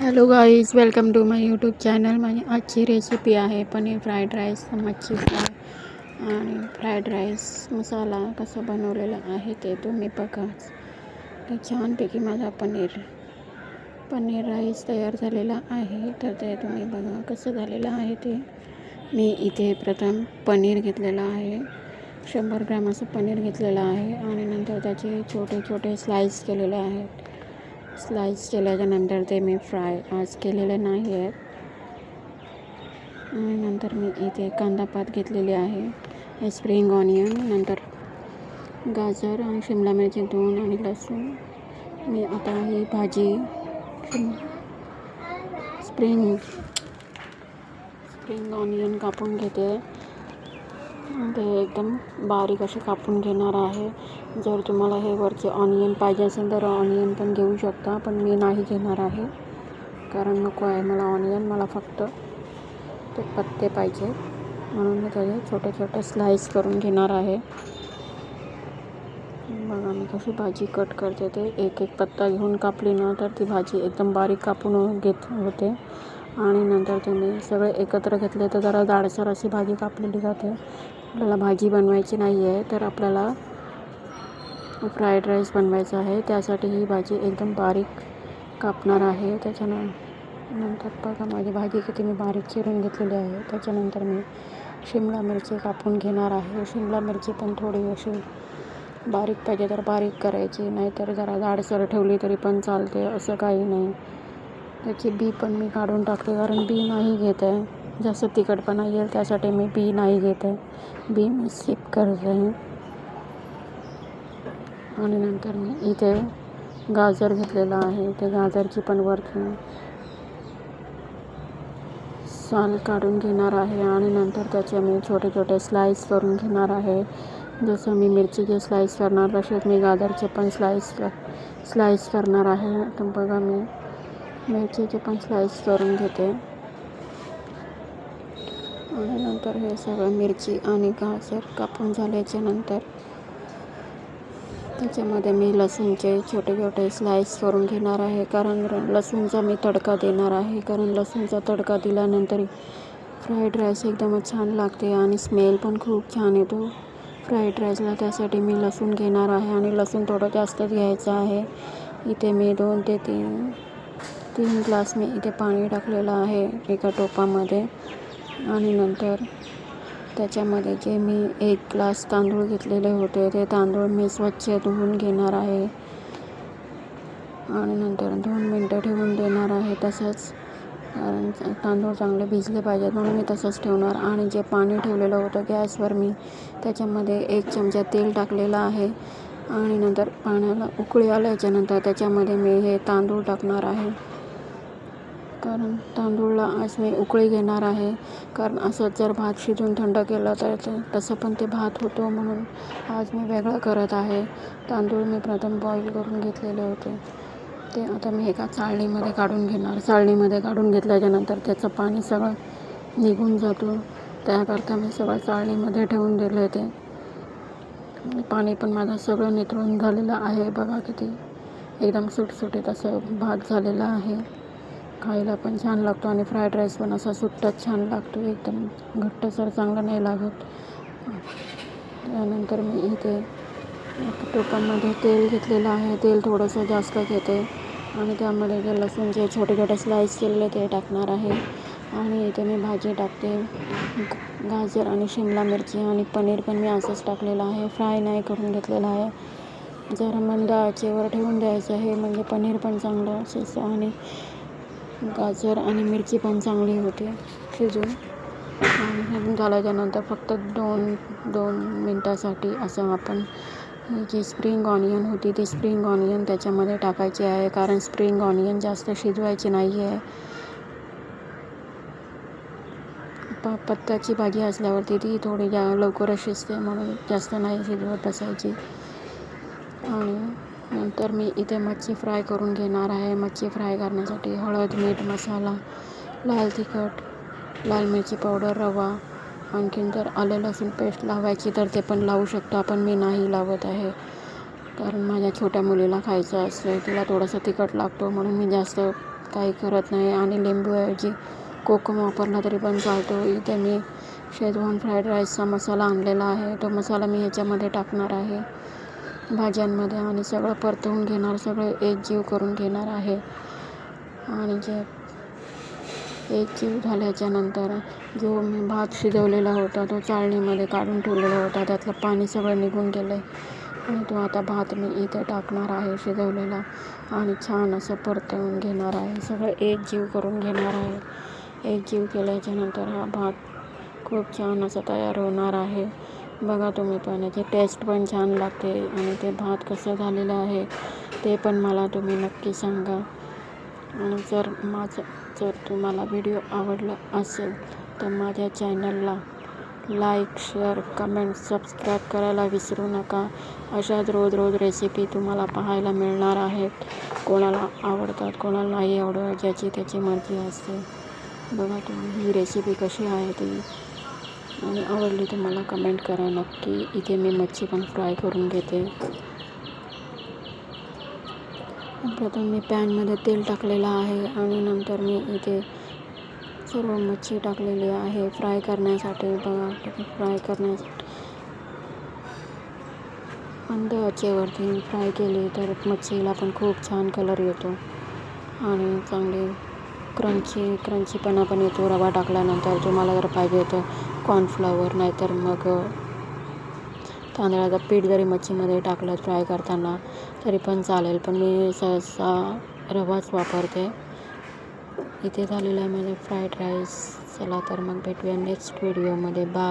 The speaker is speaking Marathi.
Hello guys welcome to my YouTube channel. माझी आजची रेसिपी आहे पनीर फ्राईड राईस मच्छी फ्राय आणि फ्राईड राईस मसाला कसा बनवलेला आहे ते तुम्ही बघा. तर छानपैकी माझा पनीर पनीर राईस तयार झालेला आहे. तर ते तुम्ही बघा कसं झालेलं आहे ते. मी इथे प्रथम पनीर घेतलेलं आहे. शंभर ग्रॅम असं पनीर घेतलेलं आहे आणि नंतर त्याचे छोटे छोटे स्लाईस केलेले आहेत. स्लाईस केल्याच्यानंतर ते मी फ्राय आज केलेले नाही आहेत आणि नंतर मी इथे कांदा पात घेतलेली आहे. स्प्रिंग ऑनियन नंतर गाजर आणि शिमला मिरची दोन आणि लसूण. मी आता ही भाजी स्प्रिंग स्प्रिंग ऑनियन कापून घेते. ते एकदम बारीक असे कापून घेणार आहे. जर तुम्हाला हे वरचे ऑनियन पाहिजे असेल तर ऑनियन पण घेऊ शकता पण मी नाही घेणार आहे. कारण नको आहे मला ऑनियन मला फक्त ते पत्ते पाहिजे. म्हणून मी त्याचे छोटे छोटे स्लाईस करून घेणार आहे. बघा मी कशी भाजी कट करते ते. एक एक पत्ता घेऊन कापली ना तर ती भाजी एकदम बारीक कापून घेत होते. आणि नंतर तुम्ही सगळे एकत्र घेतले तर जरा जाडसर अशी भाजी कापलेली जाते. आपल्याला भाजी बनवायची नाही आहे तर आपल्याला फ्राईड राईस बनवायचा आहे. त्यासाठी ही भाजी एकदम बारीक कापणार आहे. त्याच्यानं नंतर बघा माझी भाजी किती मी बारीक चिरून घेतलेली आहे. त्याच्यानंतर मी शिमला मिरची कापून घेणार आहे. शिमला मिरची पण थोडी अशी बारीक पाहिजे तर बारीक करायची नाहीतर जरा जाडसर ठेवली तरी पण चालते असं काही नाही. त्याची बी पण मी काढून टाकते कारण बी नाही घेत आहे. जास्त तिखटपणा येईल त्यासाठी मी बी नाही घेत आहे बी मी स्किप करते आणि नंतर मी इथे गाजर घेतलेलं आहे ते गाजरची पण वरती साल काढून घेणार आहे आणि नंतर त्याचे मी छोटे छोटे स्लाईस करून घेणार आहे जसं मी मिरचीचे स्लाईस करणार तसेच मी गाजरचे पण स्लाईस स्लाईस करणार आहे तर बघा मी मिरचीचे पण स्लाईस करून घेते आणि नंतर हे सगळं मिरची आणि गाजर कापून झाल्याच्यानंतर त्याच्यामध्ये मी लसूणचे छोटे छोटे स्लाईस करून घेणार आहे. कारण लसूणचा मी तडका देणार आहे. कारण लसूणचा तडका दिल्यानंतर फ्राईड राईस एकदमच छान लागते आणि स्मेल पण खूप छान येतो. फ्राईड राईसला त्यासाठी मी लसूण घेणार आहे आणि लसूण थोडं जास्तच घ्यायचं आहे. इथे मी दोन ते तीन तीन ग्लास मी इथे पाणी टाकलेलं आहे एका टोपामध्ये. आणि नंतर त्याच्यामध्ये जे मी एक ग्लास तांदूळ घेतलेले होते ते तांदूळ मी स्वच्छ धुवून घेणार आहे. आणि नंतर दोन मिनटं ठेवून देणार आहे तसंच कारण तांदूळ चांगले भिजले पाहिजेत म्हणून मी तसंच ठेवणार. आणि जे पाणी ठेवलेलं होतं गॅसवर मी त्याच्यामध्ये एक चमचा तेल टाकलेलं आहे. आणि नंतर पाण्याला उकळी आल्याच्यानंतर त्याच्यामध्ये मी हे तांदूळ टाकणार आहे. कारण तांदूळला आज मी उकळी घेणार आहे. कारण असंच जर भात शिजून थंड केलं तर ते तसं पण ते भात होतो म्हणून आज मी वेगळं करत आहे. तांदूळ मी प्रथम बॉईल करून घेतलेले होते. ते आता मी एका चाळणीमध्ये काढून घेणार. चाळणीमध्ये काढून घेतल्याच्यानंतर त्याचं पाणी सगळं निघून जातो. त्याकरता मी सगळं चाळणीमध्ये ठेवून दिले ते पाणी पण माझं सगळं नितळून झालेलं आहे. बघा किती एकदम सुटसुटीत असं भात झालेला आहे. खायला पण छान लागतो आणि फ्राईड राईस पण असा सुट्टाच छान लागतो एकदम घट्टसर चांगला नाही लागत. त्यानंतर मी इथे टोपामध्ये तेल घेतलेलं आहे तेल थोडंसं जास्त घेते आणि त्यामध्ये जे लसूणचे छोटे छोटे स्लाईस केलेले ते टाकणार आहे. आणि इथे मी भाजी टाकते गाजर आणि शिमला मिरची आणि पनीर पण मी असंच टाकलेलं आहे फ्राय नाही करून घेतलेलं आहे. जरा मंद आचेवर ठेवून द्यायचं हे म्हणजे पनीर पण चांगलं शिजतं आणि गाजर आणि मिरची पण चांगली होते शिजून. आणि झाल्याच्यानंतर फक्त दोन दोन मिनटासाठी असं आपण जी स्प्रिंग ऑनियन होती ती स्प्रिंग ऑनियन त्याच्यामध्ये टाकायची आहे. कारण स्प्रिंग ऑनियन जास्त शिजवायची नाही आहे. प पत्त्याची भाजी असल्यावरती ती थोडी जा लवकरच शिजते म्हणून जास्त नाही शिजवत बसायची. आणि नंतर मी इथे मच्छी फ्राय करून घेणार आहे. मच्छी फ्राय करण्यासाठी हळद मीठ मसाला लाल तिखट लाल मिरची पावडर रवा आणखीन जर आलं लसूण पेस्ट लावायची तर ते पण लावू शकतो पण मी नाही लावत आहे. कारण माझ्या छोट्या मुलीला खायचं असतं. तिला थोडंसं तिखट लागतो म्हणून मी जास्त काही करत नाही. आणि लिंबूऐवजी कोकम वापरला तरी पण चालतो. इथे मी शेजवान फ्राईड राईसचा मसाला आणलेला आहे. तो मसाला मी ह्याच्यामध्ये टाकणार आहे. भाज्यांमध्ये आणि सगळं परतवून घेणार सगळं एक जीव करून घेणार आहे. आणि जे एक जीव झाल्याच्यानंतर जो मी भात शिजवलेला होता तो चाळणीमध्ये काढून ठेवलेला होता. त्यातलं पाणी सगळं निघून गेलं आहे आणि तो आता भात मी इथे टाकणार आहे शिजवलेला. आणि छान असं परतवून घेणार आहे. सगळं एक जीव करून घेणार आहे. एक जीव केल्याच्यानंतर हा भात खूप छान असं तयार होणार आहे. बघा तुम्ही पण याची टेस्ट पण छान लागते आणि ते भात कसं झालेलं आहे ते पण मला तुम्ही नक्की सांगा. आणि जर माझं जर तुम्हाला व्हिडिओ आवडला असेल तर माझ्या चॅनलला लाईक शेअर कमेंट सबस्क्राईब करायला विसरू नका. अशाच रोज रोज रेसिपी तुम्हाला पाहायला मिळणार आहेत. कोणाला आवडतात कोणाला नाही आवडत ज्याची त्याची मर्जी असते. बघा तुम्ही ही रेसिपी कशी आहे ती. आणि आवडली तर मला कमेंट करा नक्की. इथे मी मच्छी पण फ्राय करून घेते. प्रथम मी पॅनमध्ये तेल टाकलेलं आहे आणि नंतर मी इथे सर्व मच्छी टाकलेली आहे. फ्राय करण्यासाठी बघा फ्राय करण्यासाठी मंद आचेवरती फ्राय केली तर मच्छीला पण खूप छान कलर येतो. आणि चांगली क्रंची क्रंचीपणा पण येतो. रवा टाकल्यानंतर तुम्हाला जर पाहिजे तर कॉर्नफ्लॉवर नाहीतर मग तांदळाचं पीठ जरी मच्छीमध्ये टाकलं फ्राय करताना तरी पण चालेल. पण मी सहसा रवाच वापरते. इथे झालेलं आहे माझं फ्राईड राईस चला तर मग भेटूया नेक्स्ट व्हिडिओमध्ये बा